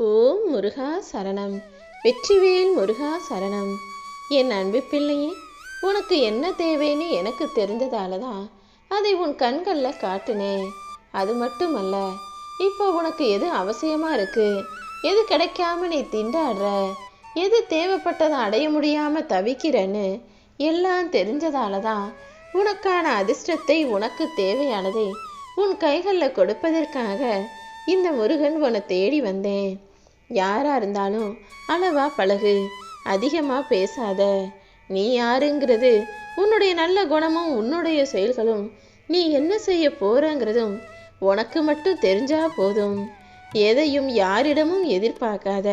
ஓம் முருகா சரணம். வெற்றிவேல் முருகா சரணம். என் அன்பு பிள்ளையே உனக்கு என்ன தேவைன்னு எனக்கு தெரிஞ்சதால தான் அதை உன் கண்களில் காட்டினேன் அது மட்டுமல்ல இப்போ உனக்கு எது அவசியமாக இருக்கு? எது கிடைக்காம நீ திண்டாடுற? எது தேவைப்பட்டதை அடைய முடியாமல் தவிக்கிறன்னு எல்லாம் தெரிஞ்சதால தான் உனக்கான அதிர்ஷ்டத்தை உனக்கு தேவையானதை உன் கைகளில் கொடுப்பதற்காக இந்த முருகன் உன்னை தேடி வந்தேன். யாரா இருந்தாலும் அளவா பழகு. அதிகமா பேசாத. நீ யாருங்கிறது உன்னுடைய நல்ல குணமும் உன்னுடைய செயல்களும் நீ என்ன செய்ய போறங்கிறதும் உனக்கு மட்டும் தெரிஞ்சா போதும். எதையும் யாரிடமும் எதிர்பார்க்காத.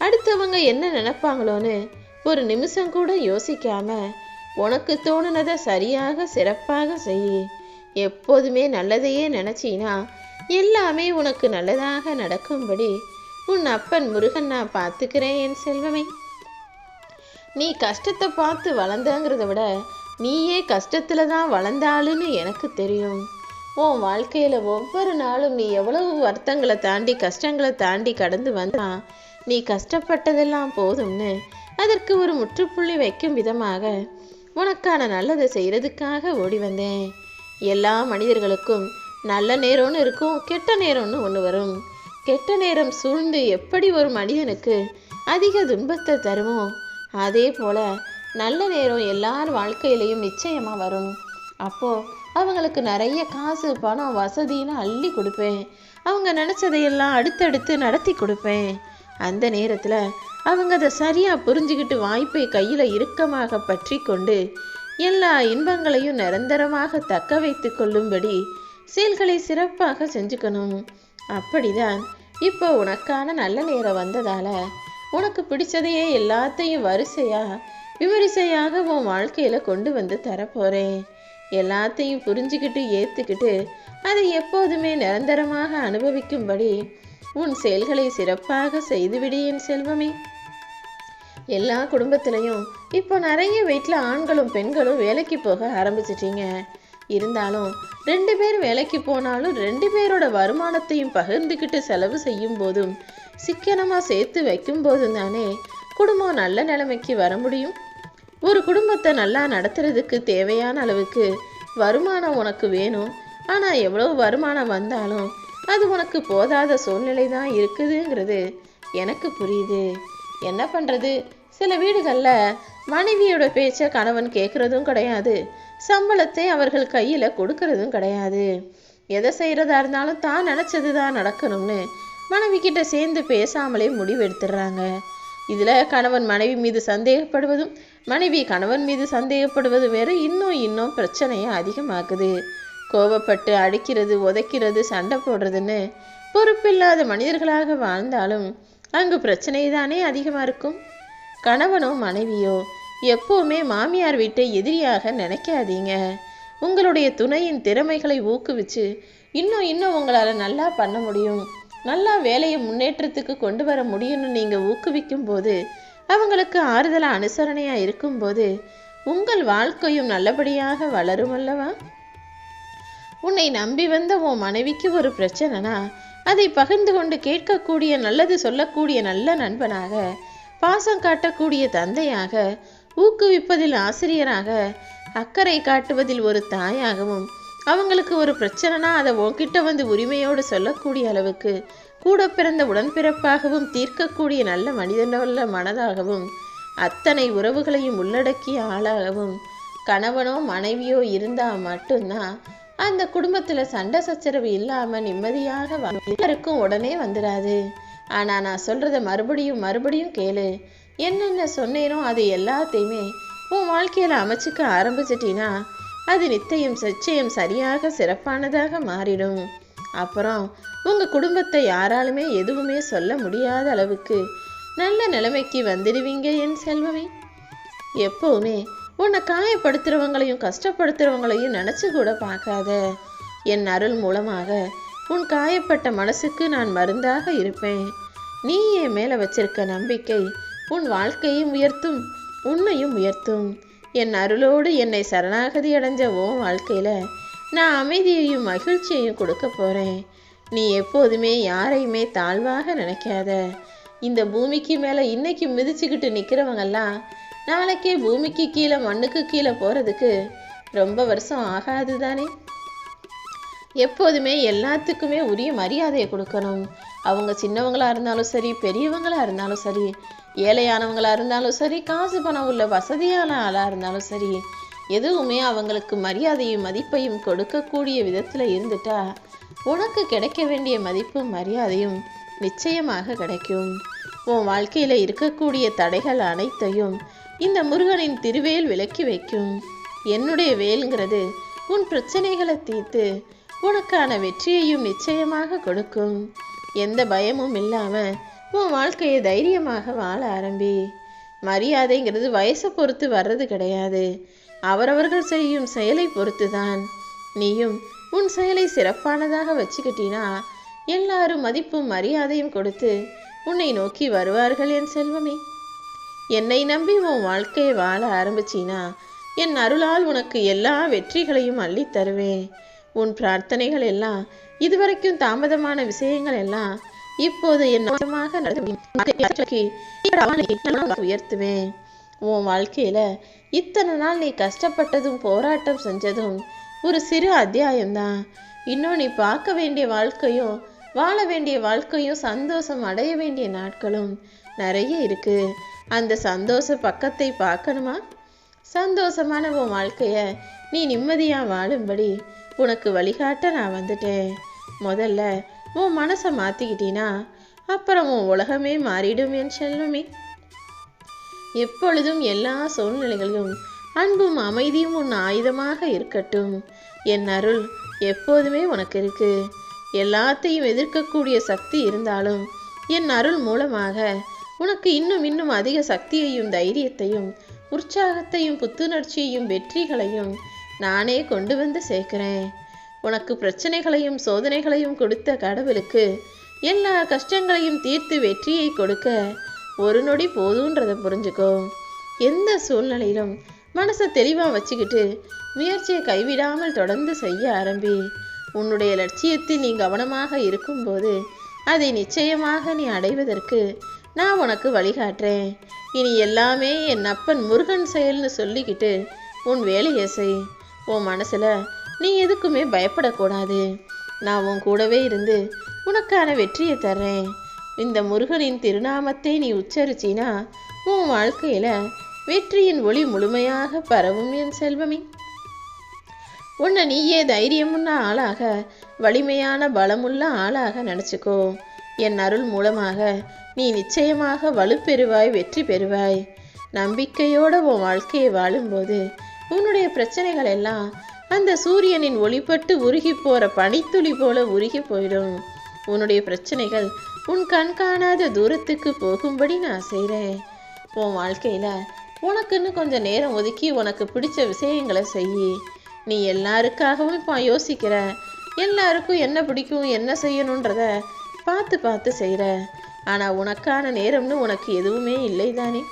அடுத்தவங்க என்ன நினைப்பாங்களோன்னு ஒரு நிமிஷம் கூட யோசிக்காம உனக்கு தோணுனதை சரியாக சிறப்பாக செய். எப்போதுமே நல்லதையே நினச்சின்னா எல்லாமே உனக்கு நல்லதாக நடக்கும்படி உன் அப்பன் முருகன் நான் பார்த்துக்கிறேன் என் செல்வமே. நீ கஷ்டத்தை பார்த்து வளர்ந்தங்கிறத விட நீயே கஷ்டத்துல தான் வளர்ந்தாளுன்னு எனக்கு தெரியும். உன் வாழ்க்கையில ஒவ்வொரு நாளும் நீ எவ்வளவு வருத்தங்களை தாண்டி கஷ்டங்களை தாண்டி கடந்து வந்தா நீ கஷ்டப்பட்டதெல்லாம் போதும்னு அதற்கு ஒரு முற்றுப்புள்ளி வைக்கும் விதமாக உனக்கான நல்லதை செய்யறதுக்காக ஓடி வந்தேன். எல்லா மனிதர்களுக்கும் நல்ல நேரம்னு இருக்கும் கெட்ட நேரம்னு ஒன்று வரும். கெட்ட நேரம் சூழ்ந்து எப்படி ஒரு மனிதனுக்கு அதிக துன்பத்தை தருமோ அதே போல நல்ல நேரம் எல்லார் வாழ்க்கையிலையும் நிச்சயமாக வரும். அப்போது அவங்களுக்கு நிறைய காசு பணம் வசதின்னு அள்ளி கொடுப்பேன். அவங்க நினச்சதையெல்லாம் அடுத்தடுத்து நடத்தி கொடுப்பேன். அந்த நேரத்தில் அவங்க அதை சரியாக புரிஞ்சுக்கிட்டு வாய்ப்பை கையில் இறுக்கமாக பற்றி கொண்டு எல்லா இன்பங்களையும் நிரந்தரமாக தக்க வைத்து கொள்ளும்படி செயல்களை சிறப்பாக செஞ்சுக்கணும். அப்படிதான். இப்போ உனக்கான நல்ல நேரம் வந்ததால உனக்கு பிடிச்சதையே எல்லாத்தையும் வரிசையா விமரிசையாக உன் வாழ்க்கையில கொண்டு வந்து தரப்போறேன். எல்லாத்தையும் புரிஞ்சுக்கிட்டு ஏத்துக்கிட்டு அதை எப்போதுமே நிரந்தரமாக அனுபவிக்கும்படி உன் செயல்களை சிறப்பாக செய்துவிடு என் செல்வமே. எல்லா குடும்பத்திலையும் இப்போ நிறைய வீட்டில் ஆண்களும் பெண்களும் வேலைக்கு போக ஆரம்பிச்சிட்டீங்க. இருந்தாலும் ரெண்டு பேர் வேலைக்கு போனாலும் ரெண்டு பேரோட வருமானத்தையும் பகிர்ந்துக்கிட்டு செலவு செய்யும் போதும் சிக்கனமாக சேர்த்து வைக்கும் போதும் தானே குடும்பம் நல்ல நிலைமைக்கு வர முடியும்? ஒரு குடும்பத்தை நல்லா நடத்துறதுக்கு தேவையான அளவுக்கு வருமானம் உனக்கு வேணும். ஆனால் எவ்வளோ வருமானம் வந்தாலும் அது உனக்கு போதாத சூழ்நிலை தான் இருக்குதுங்கிறது எனக்கு புரியுது. என்ன பண்ணுறது சில வீடுகளில் மனைவியோட பேச்சை கணவன் கேட்குறதும் கிடையாது. சம்பளத்தை அவர்கள் கையில் கொடுக்கறதும் கிடையாது. எதை செய்கிறதா இருந்தாலும் தான் நினச்சது தான் நடக்கணும்னு மனைவி கிட்ட சேர்ந்து பேசாமலே முடிவெடுத்துடுறாங்க. இதில் கணவன் மனைவி மீது சந்தேகப்படுவதும் மனைவி கணவன் மீது சந்தேகப்படுவதும் வேறு இன்னும் இன்னும் பிரச்சனையை அதிகமாக்குது. கோபப்பட்டு அடிக்கிறது உதைக்கிறது சண்டை போடுறதுன்னு பொறுப்பில்லாத மனிதர்களாக வாழ்ந்தாலும் அங்கு பிரச்சனை தானே அதிகமாக இருக்கும்? கணவனோ மனைவியோ எப்போவுமே மாமியார் வீட்டை எதிரியாக நினைக்காதீங்க. உங்களுடைய துணையின் திறமைகளை ஊக்குவிச்சு இன்னும் இன்னும் உங்களால் நல்லா பண்ண முடியும். நல்லா வேலையை முன்னேற்றத்துக்கு கொண்டு வர முடியும்னு நீங்கள் ஊக்குவிக்கும் போது அவங்களுக்கு ஆறுதலாக அனுசரணையாக இருக்கும்போது உங்கள் வாழ்க்கையும் நல்லபடியாக வளரும் அல்லவா? உன்னை நம்பி வந்த உன் மனைவிக்கு ஒரு பிரச்சனைனா அதை பகிர்ந்து கொண்டு கேட்கக்கூடிய நல்லது சொல்லக்கூடிய நல்ல நண்பனாக பாசம் காட்டக்கூடிய தந்தையாக ஊக்குவிப்பதில் ஆசிரியராக அக்கறை காட்டுவதில் ஒரு தாயாகவும் அவங்களுக்கு ஒரு பிரச்சனைனா அதை உன்கிட்ட வந்து உரிமையோடு சொல்லக்கூடிய அளவுக்கு கூட பிறந்த உடன்பிறப்பாகவும் தீர்க்கக்கூடிய நல்ல மனிதனுள்ள மனதாகவும் அத்தனை உறவுகளையும் உள்ளடக்கிய ஆளாகவும் கணவனோ மனைவியோ இருந்தால் மட்டும்தான் அந்த குடும்பத்துல சண்டை சச்சரவு இல்லாம நிம்மதியாக எல்லாருக்கும் உடனே வந்துடாது. ஆனா நான் சொல்கிறத மறுபடியும் மறுபடியும் கேளு. என்னென்ன சொன்னேனோ அது எல்லாத்தையுமே உன் வாழ்க்கையில் அமைச்சுக்க ஆரம்பிச்சிட்டினா அது நித்தையும் நிச்சயம் சரியாக சிறப்பானதாக மாறிடும். அப்புறம் உங்கள் குடும்பத்தை யாராலுமே எதுவுமே சொல்ல முடியாத அளவுக்கு நல்ல நிலைமைக்கு வந்துடுவீங்க என் செல்வமே. எப்பவுமே உன்னை காயப்படுத்துறவங்களையும் கஷ்டப்படுத்துறவங்களையும் நினச்சி கூட பார்க்காத. என் அருள் மூலமாக உன் காயப்பட்ட மனசுக்கு நான் மருந்தாக இருப்பேன். நீ என் மேலே வச்சிருக்க நம்பிக்கை உன் வாழ்க்கையும் உயர்த்தும் உன்னையும் உயர்த்தும். என் அருளோடு என்னை சரணாகதி அடைஞ்ச உன் வாழ்க்கையில் நான் அமைதியையும் மகிழ்ச்சியையும் கொடுக்க போகிறேன் நீ எப்போதுமே யாரையுமே தாழ்வாக நினைக்காத. இந்த பூமிக்கு மேலே இன்னைக்கு மிதிச்சுக்கிட்டு நிற்கிறவங்கெல்லாம் நாளைக்கே பூமிக்கு கீழே மண்ணுக்கு கீழே போகிறதுக்கு ரொம்ப வருஷம் ஆகாது தானே எப்போதுமே எல்லாத்துக்குமே உரிய மரியாதையை கொடுக்கணும். அவங்க சின்னவங்களாக இருந்தாலும் சரி பெரியவங்களாக இருந்தாலும் சரி ஏழையானவங்களாக இருந்தாலும் சரி காசு பணம் உள்ள வசதியான ஆளாக இருந்தாலும் சரி எதுவுமே அவங்களுக்கு மரியாதையும் மதிப்பையும் கொடுக்கக்கூடிய விதத்தில் இருந்துட்டா உனக்கு கிடைக்க வேண்டிய மதிப்பும் மரியாதையும் நிச்சயமாக கிடைக்கும். உன் வாழ்க்கையில் இருக்கக்கூடிய தடைகள் அனைத்தையும் இந்த முருகனின் திருவேல் விலக்கி வைக்கும். என்னுடைய வேலுங்கிறது உன் பிரச்சனைகளை தீர்த்து உனக்கான வெற்றியையும் நிச்சயமாக கொடுக்கும். எந்த பயமும் இல்லாம உன் வாழ்க்கையை தைரியமாக வாழ ஆரம்பி. மரியாதைங்கிறது வயசை பொறுத்து வர்றது கிடையாது. அவரவர்கள் செய்யும் செயலை பொறுத்து தான் நீயும் உன் செயலை சிறப்பானதாக வச்சுக்கிட்டினா எல்லாரும் மதிப்பும் மரியாதையும் கொடுத்து உன்னை நோக்கி வருவார்கள் என் செல்வமே. என்னை நம்பி உன் வாழ்க்கையை வாழ ஆரம்பிச்சினா என் அருளால் உனக்கு எல்லா வெற்றிகளையும் அள்ளித் தருவேன். உன் பிரார்த்தனைகள் எல்லாம் இதுவரைக்கும் தாமதமான விஷயங்கள் எல்லாம் இப்போது என் உயர்த்துவேன். உன் வாழ்க்கையில இத்தனை நாள் நீ கஷ்டப்பட்டதும் போராட்டம் செஞ்சதும் ஒரு சிறு அத்தியாயம்தான். இன்னும் நீ பார்க்க வேண்டிய வாழ்க்கையும் வாழ வேண்டிய வாழ்க்கையும் சந்தோஷம் அடைய வேண்டிய நாட்களும் நிறைய இருக்கு. அந்த சந்தோஷ பக்கத்தை பார்க்கணுமா? சந்தோஷமான உன் வாழ்க்கைய நீ நிம்மதியா வாழும்படி உனக்கு வழிகாட்ட நான் வந்துட்டேன். முதல்ல உன் மனசை மாத்திக்கிட்டீனா அப்புறம் உன் உலகமே மாறிடும் என் செல்லுமே எப்பொழுதும் எல்லா சூழ்நிலைகளிலும் அன்பும் அமைதியும் உன் ஆயுதமாக இருக்கட்டும். என் அருள் எப்போதுமே உனக்கு இருக்கு. எல்லாத்தையும் எதிர்க்கக்கூடிய சக்தி இருந்தாலும் என் அருள் மூலமாக உனக்கு இன்னும் இன்னும் அதிக சக்தியையும் தைரியத்தையும் உற்சாகத்தையும் புத்துணர்ச்சியையும் வெற்றிகளையும் நானே கொண்டு வந்து சேர்க்கிறேன். உனக்கு பிரச்சனைகளையும் சோதனைகளையும் கொடுத்த கடவுளுக்கு எல்லா கஷ்டங்களையும் தீர்த்து வெற்றியை கொடுக்க ஒரு நொடி போதுன்றதை புரிஞ்சுக்கோ. எந்த சூழ்நிலையிலும் மனசை தெளிவாக வச்சுக்கிட்டு முயற்சியை கைவிடாமல் தொடர்ந்து செய்ய ஆரம்பி. உன்னுடைய லட்சியத்தில் நீ கவனமாக இருக்கும்போது அதை நிச்சயமாக நீ அடைவதற்கு நான் உனக்கு வழிகாட்டுறேன் இனி எல்லாமே என் அப்பன் முருகன் செயல்னு சொல்லிக்கிட்டு உன் வேலையை செய். உன் மனசில் நீ எதுக்குமே பயப்படக்கூடாது. நான் உன் கூடவே இருந்து உனக்கான வெற்றியை தர்றேன். இந்த முருகனின் திருநாமத்தை நீ உச்சரிச்சினா உன் வாழ்க்கையில வெற்றியின் ஒளி முழுமையாக பரவும் என் செல்வமே. உன்னை நீயே தைரியமுள்ள ஆளாக வலிமையான பலமுள்ள ஆளாக நினச்சிக்கோ என் அருள் மூலமாக நீ நிச்சயமாக வலுப்பெறுவாய் வெற்றி பெறுவாய். நம்பிக்கையோட உன் வாழ்க்கையை வாழும்போது உன்னுடைய பிரச்சனைகள் எல்லாம் அந்த சூரியனின் ஒளிப்பட்டு உருகி போற பனித்துளி போல உருகி போயிடும். உன்னுடைய பிரச்சனைகள் உன் கண் காணாத தூரத்துக்கு போகும்படி நான் செய்கிறேன் உன் வாழ்க்கையில உனக்குன்னு கொஞ்சம் நேரம் ஒதுக்கி உனக்கு பிடிச்ச விஷயங்களை செய் நீ எல்லாருக்காகவும் இப்போ யோசிக்கிற எல்லாருக்கும் என்ன பிடிக்கும் என்ன செய்யணுன்றத பார்த்து பார்த்து செய்கிற ஆனால் உனக்கான நேரம்னு உனக்கு எதுவுமே இல்லை தானே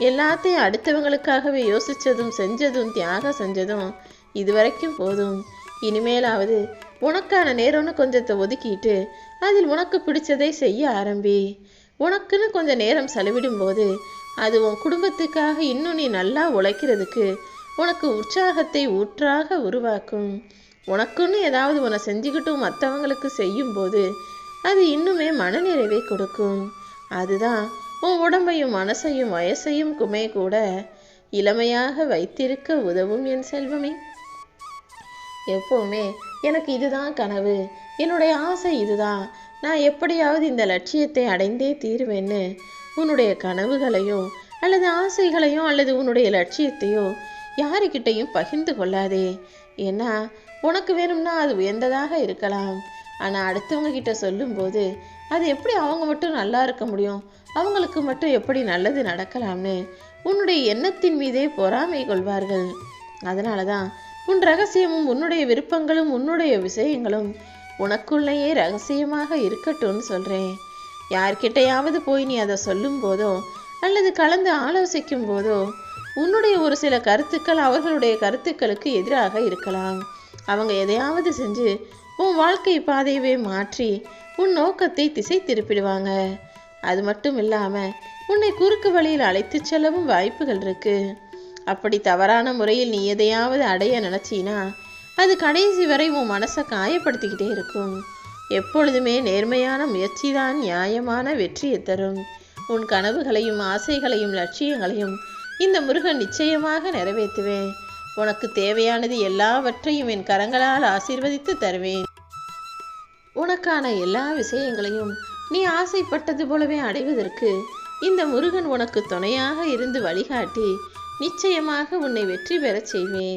எல்லாத்தையும் அடுத்தவங்களுக்காகவே யோசித்ததும் செஞ்சதும் தியாகம் செஞ்சதும் இதுவரைக்கும் போதும். இனிமேலாவது உனக்கான நேரம்னு கொஞ்சத்தை ஒதுக்கிட்டு அதில் உனக்கு பிடிச்சதை செய்ய ஆரம்பி. உனக்குன்னு கொஞ்சம் நேரம் செலவிடும்போது அது உன் குடும்பத்துக்காக இன்னும் நீ நல்லா உழைக்கிறதுக்கு உனக்கு உற்சாகத்தை ஊற்றாக உருவாக்கும். உனக்குன்னு ஏதாவது உன்னை செஞ்சுக்கிட்டும் மற்றவங்களுக்கு செய்யும்போது அது இன்னுமே மனநிறைவை கொடுக்கும். அதுதான் உன் உடம்பையும் மனசையும் வயசையும் குமே கூட இளமையாக வைத்திருக்க உதவும் என் செல்வமே. எப்பவுமே எனக்கு இதுதான் கனவு. என்னுடைய ஆசை இதுதான். நான் எப்படியாவது இந்த லட்சியத்தை அடைந்தே தீருவேன்னு உன்னுடைய கனவுகளையோ அல்லது ஆசைகளையோ அல்லது உன்னுடைய லட்சியத்தையோ யாருக்கிட்டையும் பகிர்ந்து கொள்ளாதே. ஏன்னா உனக்கு வேணும்னா அது உயர்ந்ததாக இருக்கலாம். ஆனால் அடுத்தவங்க கிட்ட சொல்லும்போது அது எப்படி அவங்க மட்டும் நல்லா இருக்க முடியும்? அவங்களுக்கு மட்டும் எப்படி நல்லது நடக்கலாம்னு உன்னுடைய எண்ணத்தின் மீதே பொறாமை கொள்வார்கள். அதனால தான் உன் ரகசியமும் உன்னுடைய விருப்பங்களும் உன்னுடைய விஷயங்களும் உனக்குள்ளேயே ரகசியமாக இருக்கட்டும்னு சொல்கிறேன் யார்கிட்டையாவது போய் நீ அதை சொல்லும் போதோ அல்லது கலந்து ஆலோசிக்கும் போதோ உன்னுடைய ஒரு சில கருத்துக்கள் அவர்களுடைய கருத்துக்களுக்கு எதிராக இருக்கலாம். அவங்க எதையாவது செஞ்சு உன் வாழ்க்கை பாதையவே மாற்றி உன் நோக்கத்தை திசை திருப்பிடுவாங்க. அது மட்டும் இல்லாமல் உன்னை குறுக்கு வழியில் அழைத்து செல்லவும் வாய்ப்புகள் இருக்கு. அப்படி தவறான முறையில் நீ எதையாவது அடைய நினச்சினா அது கடைசி வரை உன் மனசை காயப்படுத்திக்கிட்டே இருக்கும். எப்பொழுதுமே நேர்மையான முயற்சி தான் நியாயமான வெற்றியை தரும். உன் கனவுகளையும் ஆசைகளையும் லட்சியங்களையும் இந்த முருகன் நிச்சயமாக நிறைவேற்றுவேன். உனக்கு தேவையானது எல்லாவற்றையும் என் கரங்களால் ஆசீர்வதித்து தருவேன். உனக்கான எல்லா விஷயங்களையும் நீ ஆசைப்பட்டது போலவே அடைவதற்கு இந்த முருகன் உனக்கு துணையாக இருந்து வழிகாட்டி நிச்சயமாக உன்னை வெற்றி பெறச் செய்வேன்.